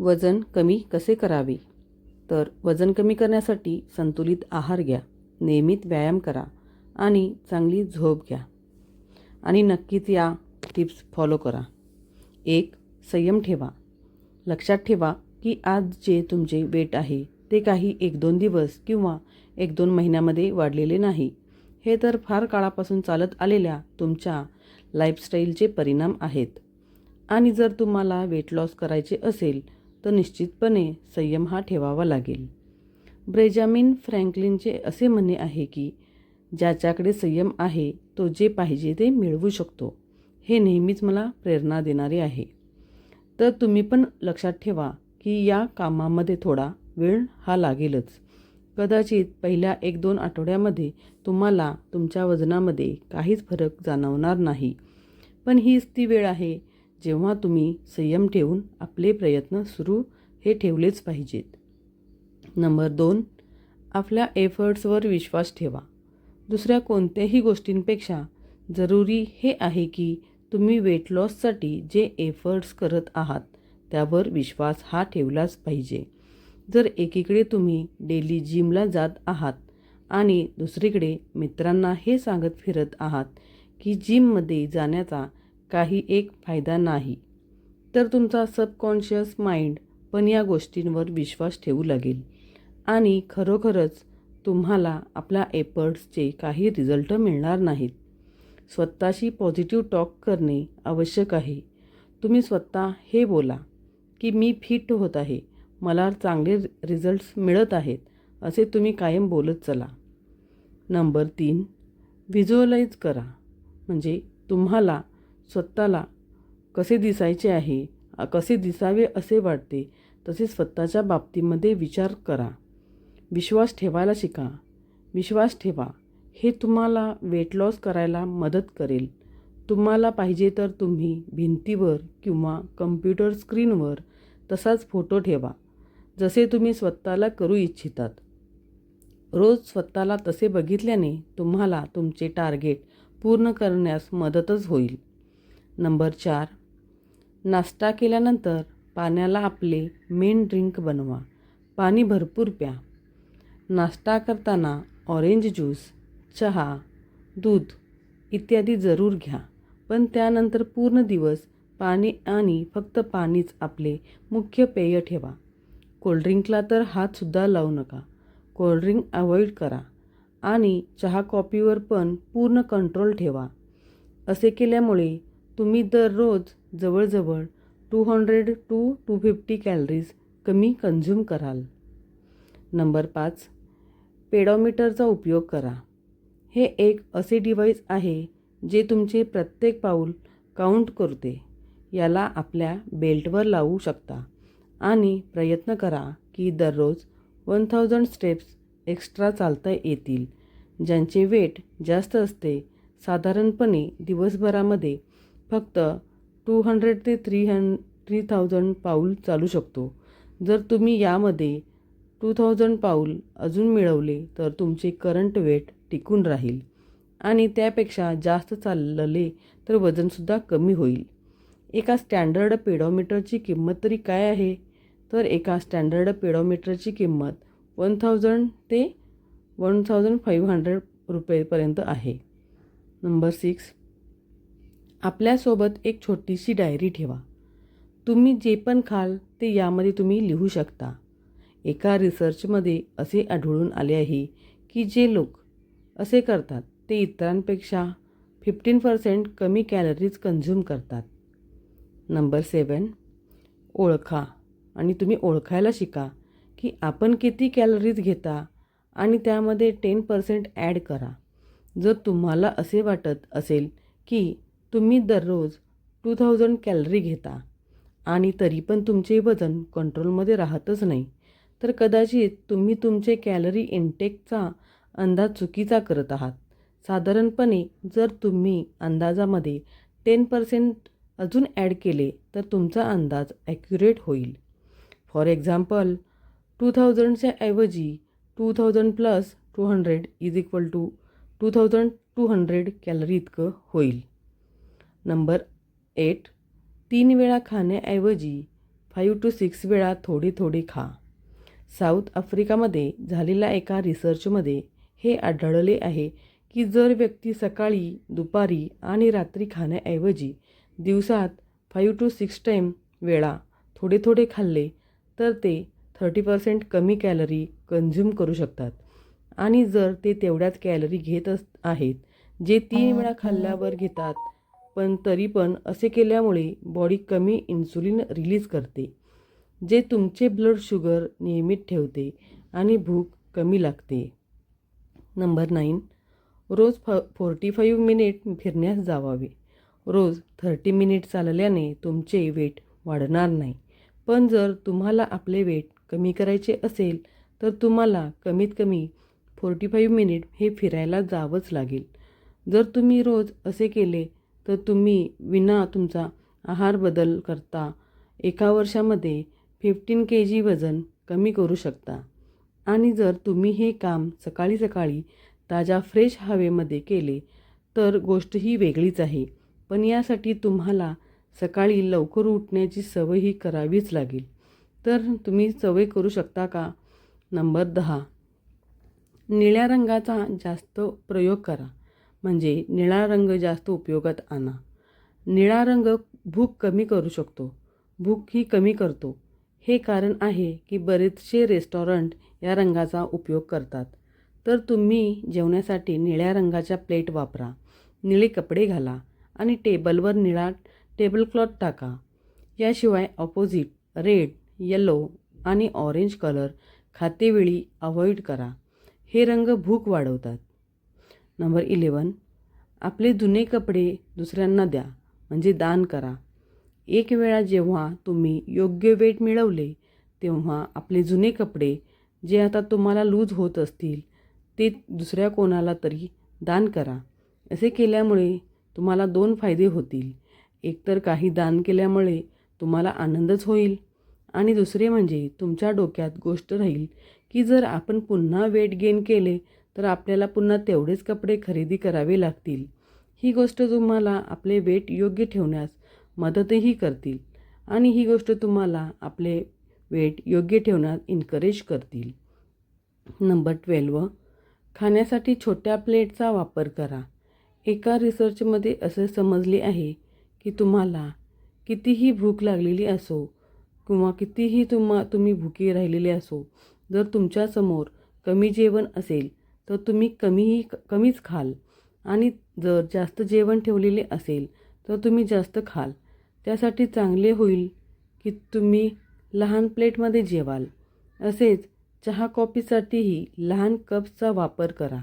वजन कमी कसे करावे? तर वजन कमी करण्यासाठी संतुलित आहार घ्या नियमित व्यायाम करा आणि चांगली झोप घ्या. आणि नक्कीच या टिप्स फॉलो करा. एक संयम ठेवा. लक्षात ठेवा की आज जे तुमचे वेट आहे ते काही एक दोन दिवस किंवा एक दोन महिन्यामध्ये वाढलेले नाही. हे तर फार काळापासून चालत आलेल्या तुमच्या लाईफस्टाईलचे परिणाम आहेत. आणि जर तुम्हाला वेट लॉस करायचे असेल तर निश्चितपणे संयम हा ठेवावा लागेल. ब्रेजामिन फ्रँकलिनचे असे म्हणणे आहे की ज्याच्याकडे संयम आहे तो जे पाहिजे ते मिळवू शकतो. हे नेहमीच मला प्रेरणा देणारे आहे. तर तुम्ही पण लक्षात ठेवा की या कामामध्ये थोडा वेळ हा लागेलच. कदाचित पहिल्या एक दोन आठवड्यामध्ये तुम्हाला तुमच्या वजनामध्ये काहीच फरक जाणवणार नाही. पण हीच ती वेळ आहे जेव्हा तुम्ही संयम ठेवून आपले प्रयत्न सुरू हे ठेवलेच पाहिजेत. नंबर दोन आपल्या एफर्ट्सवर विश्वास ठेवा. दुसऱ्या कोणत्याही गोष्टींपेक्षा जरुरी हे आहे की तुम्ही वेट लॉससाठी जे एफर्ट्स करत आहात त्यावर विश्वास हा ठेवलाच पाहिजे. जर एकीकडे तुम्ही डेली जिमला जात आहात आणि दुसरीकडे मित्रांना हे सांगत फिरत आहात की जिममध्ये जाण्याचा काही एक फायदा नाही. तर तुमचा सबकॉन्शियस माइंड पण या गोष्टींवर विश्वास ठेवू लागेल. आणि खरोखरच तुम्हाला आपल्या एफर्ट्सचे काही रिझल्ट मिळणार नाहीत. स्वतःशी पॉझिटिव्ह टॉक करणे आवश्यक आहे. तुम्ही स्वतः हे बोला की मी फिट होत आहे. मला चांगले रिझल्ट्स मिळत आहेत असे तुम्ही कायम बोलत चला. नंबर तीन व्हिज्युअलाइज करा. म्हणजे तुम्हाला स्वतःला कसे दिसायचे आहे कसे दिसावे असे वाटते तसे स्वतःच्या बाबतीमध्ये विचार करा. विश्वास ठेवायला शिका. विश्वास ठेवा. हे तुम्हाला वेट लॉस करायला मदत करेल. तुम्हाला पाहिजे तर तुम्ही भिंतीवर किंवा कम्प्युटर स्क्रीनवर तसाच फोटो ठेवा जसे तुम्ही स्वतःला करू इच्छितात. रोज स्वतःला तसे बघितल्याने तुम्हाला तुमचे टार्गेट पूर्ण करण्यास मदतच होईल. नंबर चार. नाश्ता केल्यानंतर पाण्याला आपले मेन ड्रिंक बनवा. पाणी भरपूर प्या. नाश्ता करताना ऑरेंज ज्यूस चहा दूध इत्यादी जरूर घ्या. पण त्यानंतर पूर्ण दिवस पाणी आणि फक्त पाणीच आपले मुख्य पेय ठेवा. कोल्ड्रिंकला तर हातसुद्धा लावू नका. कोल्ड्रिंक अवॉइड करा. आणि चहा कॉफीवर पण पूर्ण कंट्रोल ठेवा. असे केल्यामुळे तुम्ही दररोज जवळजवळ two hundred two two fifty calories कमी कन्झ्युम कराल. नंबर पाच पेडॉमीटरचा उपयोग करा. हे एक असे डिव्हाइस आहे जे तुमचे प्रत्येक पाऊल काउंट करते. याला आपल्या बेल्टवर लावू शकता आणि प्रयत्न करा की दररोज वन थाउजंड स्टेप्स एक्स्ट्रा चालता येतील ज्यांचे वेट जास्त असते साधारणपणे दिवसभरामध्ये फक्त टू हंड्रेड ते थ्री हं थ्री थाउजंड पाऊल चालू शकतो. जर तुम्ही यामध्ये टू थाउजंड पाऊल अजून मिळवले तर तुमचे करंट वेट टिकून राहील. आणि त्यापेक्षा जास्त चालले तर वजनसुद्धा कमी होईल. एका स्टँडर्ड पेडॉमीटरची किंमत तरी काय आहे? तर एका स्टँडर्ड पेडॉमीटरची किंमत वन थाउजंड ते वन थाउजंड फाईव्ह हंड्रेड रुपयेपर्यंत आहे. नंबर सिक्स आपल्यासोबत एक छोटीशी डायरी ठेवा. तुम्ही जे पण खाल ते यामध्ये तुम्ही लिहू शकता. एका रिसर्चमध्ये असे आढळून आले आहे की जे लोक असे करतात ते इतरांपेक्षा फिफ्टीन पर्सेंट कमी कॅलरीज कन्झ्युम करतात. नंबर सेवन ओळखा. आणि तुम्ही ओळखायला शिका की आपण किती कॅलरीज घेता आणि त्यामध्ये टेन पर्सेंट ॲड करा. जर तुम्हाला असे वाटत असेल की तुम्ही दररोज टू थाउजंड कॅलरी घेता. आणि तरी पण तुमचे वजन कंट्रोलमध्ये राहतच नाही. तर कदाचित तुम्ही तुमचे कॅलरी इनटेकचा अंदाज चुकीचा करत आहात. साधारणपणे जर तुम्ही अंदाजामध्ये टेन पर्सेंट अजून ॲड केले तर तुमचा अंदाज ॲक्युरेट होईल. फॉर एक्झाम्पल टू थाउजंडच्या ऐवजी two thousand plus two hundred is equal to two thousand two hundred calorie इतकं होईल. नंबर एट तीन वेळा खाण्याऐवजी फाईव्ह टू सिक्स वेळा थोडी थोडी खा. साऊथ आफ्रिकामध्ये झालेल्या एका रिसर्चमध्ये हे आढळले आहे की जर व्यक्ती सकाळी दुपारी आणि रात्री खाण्याऐवजी दिवसात फाईव्ह टू सिक्स टाईम वेळा थोडे थोडे खाल्ले तर ते थर्टी पर्सेंट कमी कॅलरी कन्झ्युम करू शकतात. आणि जर ते तेवढ्याच कॅलरी घेत अस आहेत जे तीन वेळा खाल्ल्यावर घेतात पण तरी पण असे केल्यामुळे बॉडी कमी इन्सुलिन रिलीज करते जे तुमचे ब्लड शुगर नियमित ठेवते आणि भूक कमी लागते. नंबर नाईन रोज फ फोर्टी फाईव्ह मिनिट फिरण्यास जावावे. रोज थर्टी मिनिट चालल्याने तुमचे वेट वाढणार नाही. पण जर तुम्हाला आपले वेट कमी करायचे असेल तर तुम्हाला कमीत कमी फोर्टी फाईव्ह मिनिट हे फिरायला जावंच लागेल. जर तुम्ही रोज असे केले तर तुम्ही विना तुमचा आहार बदल करता. एका वर्षामध्ये फिफ्टीन के जी वजन कमी करू शकता. आणि जर तुम्ही हे काम सकाळी सकाळी ताज्या फ्रेश हवेमध्ये केले तर गोष्ट ही वेगळीच आहे. पण यासाठी तुम्हाला सकाळी लवकर उठण्याची सवय ही करावीच लागेल. तर तुम्ही सवय करू शकता का? नंबर दहा. निळ्या रंगाचा जास्त प्रयोग करा. म्हणजे निळा रंग जास्त उपयोगात आणा. निळा रंग भूक कमी करू शकतो. भूक ही कमी करतो. हे कारण आहे की बरेचसे रेस्टॉरंट या रंगाचा उपयोग करतात. तर तुम्ही जेवण्यासाठी निळ्या रंगाच्या प्लेट वापरा. निळे कपडे घाला आणि टेबलवर निळा टेबलक्लॉथ टाका. याशिवाय ऑपोजिट रेड येलो आणि ऑरेंज कलर खातेवेळी अवॉइड करा. हे रंग भूक वाढवतात. नंबर इलेवन आपले जुने कपडे दुसऱ्यांना द्या म्हणजे दान करा. एक वेळा जेव्हा तुम्ही योग्य वेट मिळवले तेव्हा आपले जुने कपडे जे आता तुम्हाला लूज होत असतील ते दुसऱ्या कोणाला तरी दान करा. असे केल्यामुळे तुम्हाला दोन फायदे होतील. एकतर काही दान केल्यामुळे तुम्हाला आनंदच होईल आणि दुसरे म्हणजे तुमच्या डोक्यात गोष्ट राहील की जर आपण पुन्हा वेट गेन केले तर आपल्याला पुन्हा तेवढेच कपडे खरेदी करावे लागतील. ही गोष्ट तुम्हाला आपले वेट योग्य ठेवण्यास मदतही करतील आणि ही गोष्ट तुम्हाला आपले वेट योग्य ठेवण्यात इन्करेज करतील. नंबर ट्वेल्व खाण्यासाठी छोट्या प्लेटचा वापर करा. एका रिसर्चमध्ये असे समजले आहे की तुम्हाला कितीही भूक लागलेली असो किंवा कितीही तुम्हा तुम्ही भुकी राहिलेले असो जर तुमच्यासमोर कमी जेवण असेल तर तुम्ही कमीही कमीच खाल. आणि जर जास्त जेवण ठेवलेले असेल तर तुम्ही जास्त खाल. त्यासाठी चांगले होईल की तुम्ही लहान प्लेटमध्ये जेवाल. असेच चहा कॉफीसाठीही लहान कप्सचा वापर करा.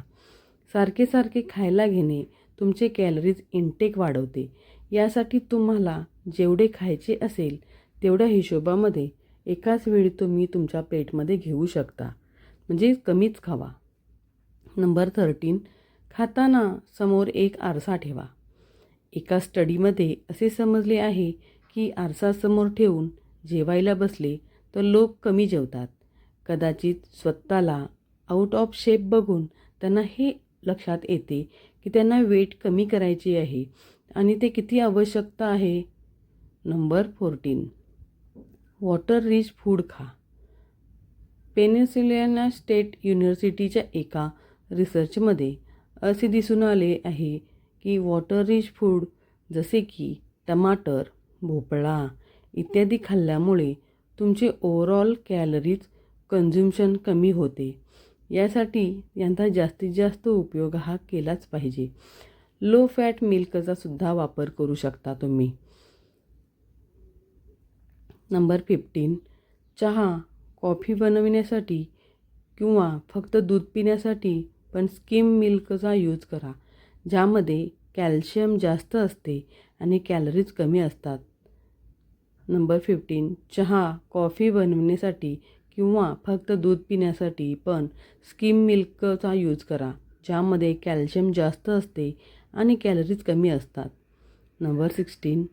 सारखे सारखे खायला घेणे तुमचे कॅलरीज इनटेक वाढवते. यासाठी तुम्हाला जेवढे खायचे असेल तेवढ्या हिशोबामध्ये एकाच वेळी तुम्ही तुमच्या प्लेटमध्ये घेऊ शकता. म्हणजे कमीच खावा. नंबर थर्टीन खाताना समोर एक आरसा ठेवा. एका स्टडीमध्ये असे समजले आहे की आरसा समोर ठेवून जेवायला बसले तर लोक कमी जेवतात. कदाचित स्वतःला आऊट ऑफ शेप बघून त्यांना हे लक्षात येते की त्यांना वेट कमी करायची आहे आणि ते किती आवश्यकता आहे. Number fourteen water rich food खा. पेनिसिलियाना स्टेट युनिव्हर्सिटीच्या एका रिसर्चमध्ये असे दिसून आले आहे की वॉटर रिच फूड जसे की टमाटर भोपळा इत्यादी खाल्ल्यामुळे तुमचे ओवरऑल कॅलरीज कन्झ्युम्शन कमी होते. यासाठी यांचा जास्तीत जास्त उपयोग हा केलाच पाहिजे. लो फॅट मिल्कचा सुद्धा वापर करू शकता तुम्ही. नंबर फिफ्टीन चहा कॉफी बनविण्यासाठी किंवा फक्त दूध पिण्यासाठी पण स्किम मिल्कचा यूज करा ज्यामध्ये कॅल्शियम जास्त असते आणि कॅलरीज कमी असतात. नंबर फिफ्टीन चहा कॉफी बनवण्यासाठी किंवा फक्त दूध पिण्यासाठी पण स्किम मिल्कचा यूज करा ज्यामध्ये कॅल्शियम जास्त असते आणि कॅलरीज कमी असतात. नंबर सिक्स्टीन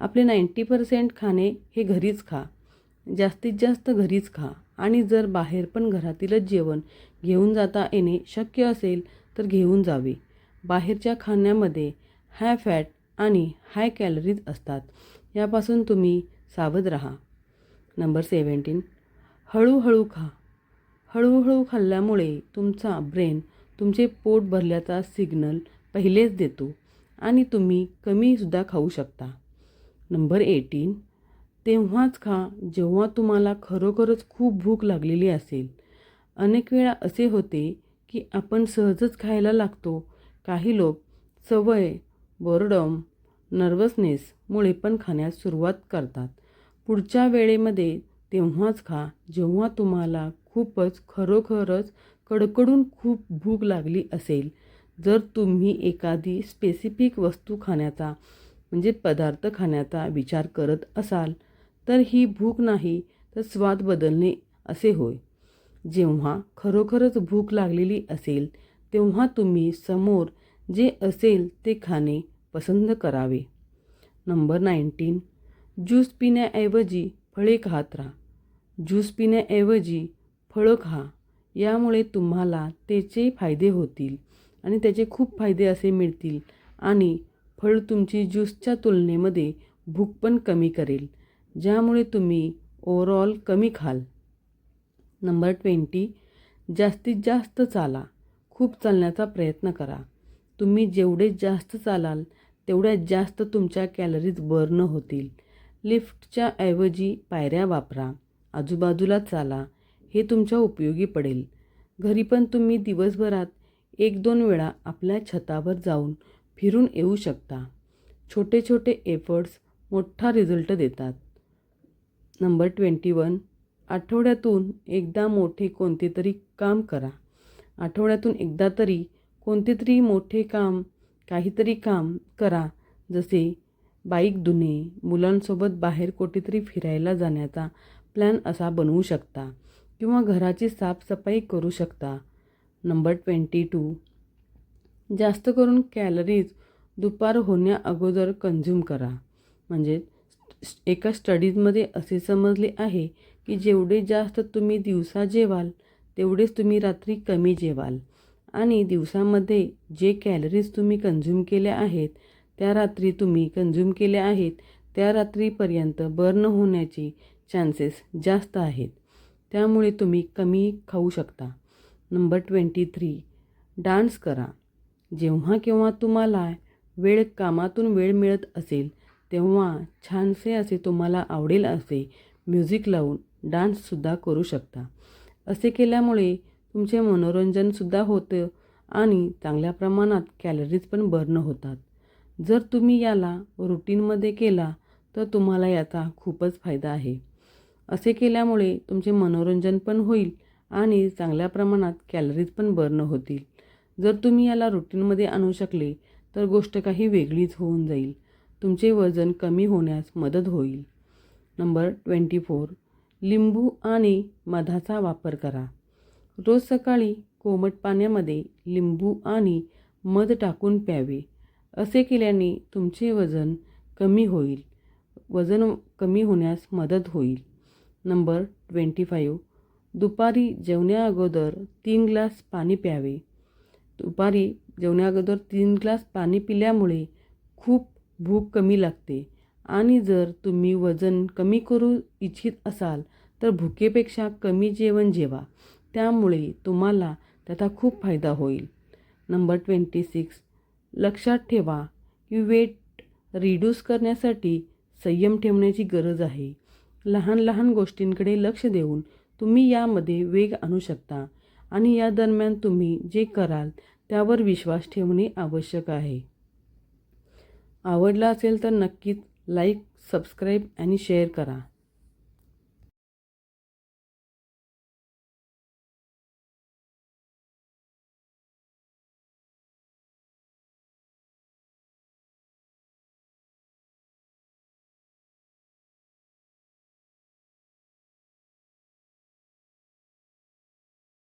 आपले नाईंटी पर्सेंट खाणे हे घरीच खा. जास्तीत जास्त घरीच खा आणि जर बाहेर पण घरातीलच जेवण घेऊन जाता येणे शक्य असेल तर घेऊन जावे. बाहेरच्या खाण्यामध्ये हाय फॅट आणि हाय कॅलरीज असतात. यापासून तुम्ही सावध राहा. नंबर सेवन्टीन हळूहळू खा. हळूहळू खाल्ल्यामुळे तुमचा ब्रेन तुमचे पोट भरल्याचा सिग्नल पहिलेच देतो आणि तुम्ही कमीसुद्धा खाऊ शकता. नंबर एटीन तेव्हाच खा जेव्हा तुम्हाला खरोखरच खूप भूक लागलेली असेल. अनेक वेळा असे होते की आपण सहजच खायला लागतो. काही लोक सवय बोरडम नर्वसनेसमुळे पण खाण्यास सुरुवात करतात. पुढच्या वेळेमध्ये तेव्हाच खा जेव्हा तुम्हाला खूपच खरोखरच कडकडून खूप भूक लागली असेल. जर तुम्ही एखादी स्पेसिफिक वस्तू खाण्याचा म्हणजे पदार्थ खाण्याचा विचार करत असाल तर ही भूक नाही तर स्वाद बदलणे असे होय. जेव्हा खरोखरच भूक लागलेली असेल तेव्हा तुम्ही समोर जे असेल ते खाणे पसंत करावे. Number nineteen. ज्यूस पिण्याऐवजी फळे खात राहा. ज्यूस पिण्याऐवजी फळं खा. यामुळे तुम्हाला त्याचे फायदे होतील आणि त्याचे खूप फायदे असे मिळतील आणि फळ तुमची ज्यूसच्या तुलनेमध्ये भूक पण कमी करेल ज्यामुळे तुम्ही ओवरऑल कमी खाल. नंबर ट्वेंटी जास्तीत जास्त चाला. खूप चालण्याचा प्रयत्न करा. तुम्ही जेवढे जास्त चालाल तेवढ्या जास्त तुमच्या कॅलरीज बर्न होतील. लिफ्टच्या ऐवजी पायऱ्या वापरा. आजूबाजूला चाला. हे तुमच्या उपयोगी पडेल. घरी पण तुम्ही दिवसभरात एक दोन वेळा आपल्या छतावर जाऊन फिरून येऊ शकता. छोटे छोटे एफर्ट्स मोठा रिझल्ट देतात. नंबर ट्वेंटी वन आठवड्यातून एकदा मोठे कोणते तरी काम करा. आठवड्यातून एकदा तरी कोणते तरी मोठे काम काहीतरी काम करा. जसे बाईक धुणे मुलांसोबत बाहेर कुठेतरी फिरायला जाण्याचा प्लॅन असा बनवू शकता किंवा घराची साफसफाई करू शकता. Number twenty two. जास्त करून कॅलरीज दुपार होण्या अगोदर कन्झ्युम करा. म्हणजे एका स्टडीजमध्ये असे समजले आहे की जेवढे जास्त तुम्ही दिवसा जेवाल तेवढेच तुम्ही रात्री कमी जेवाल. आणि दिवसामध्ये जे कॅलरीज तुम्ही कंझ्युम केल्या आहेत त्या रात्री तुम्ही कंझ्युम केल्या आहेत त्या रात्रीपर्यंत बर्न होण्याचे चान्सेस जास्त आहेत. त्यामुळे तुम्ही कमी खाऊ शकता. नंबर ट्वेंटी थ्री डान्स करा. जेव्हा केव्हा तुम्हाला वेळ कामातून वेळ मिळत असेल तेव्हा छानसे असे तुम्हाला आवडेल असे म्युझिक लावून डान्ससुद्धा करू शकता. असे केल्यामुळे तुमचे मनोरंजनसुद्धा होतं आणि चांगल्या प्रमाणात कॅलरीज पण बर्न होतात. जर तुम्ही याला रुटीनमध्ये केला तर तुम्हाला याचा खूपच फायदा आहे. असे केल्यामुळे तुमचे मनोरंजन पण होईल आणि चांगल्या प्रमाणात कॅलरीज पण बर्न होतील. जर तुम्ही याला रुटीनमध्ये आणू शकले तर गोष्ट काही वेगळीच होऊन जाईल. तुमचे वजन कमी होण्यास मदत होईल. नंबर ट्वेंटी फोर लिंबू आणि मधाचा वापर करा. रोज सकाळी कोमट पाण्यामध्ये लिंबू आणि मध टाकून प्यावे. असे केल्याने तुमचे वजन कमी होईल. वजन कमी होण्यास मदत होईल. Number twenty five. दुपारी जेवण्याअगोदर तीन ग्लास पाणी प्यावे. दुपारी जेवण्याअगोदर तीन ग्लास पाणी पिल्यामुळे खूप भूक कमी लागते. आणि जर तुम्ही वजन कमी करू इच्छित असाल तर भुकेपेक्षा कमी जेवण जेवा. त्यामुळे तुम्हाला त्याचा खूप फायदा होईल. Number twenty six. लक्षात ठेवा की वेट रिड्यूस करण्यासाठी संयम ठेवण्याची गरज आहे. लहान लहान गोष्टींकडे लक्ष देऊन तुम्ही यामध्ये वेग आणू शकता आणि या दरम्यान तुम्ही जे कराल त्यावर विश्वास ठेवणे आवश्यक आहे. आवडला असेल तर नक्कीच लाईक सबस्क्राईब आणि शेअर करा.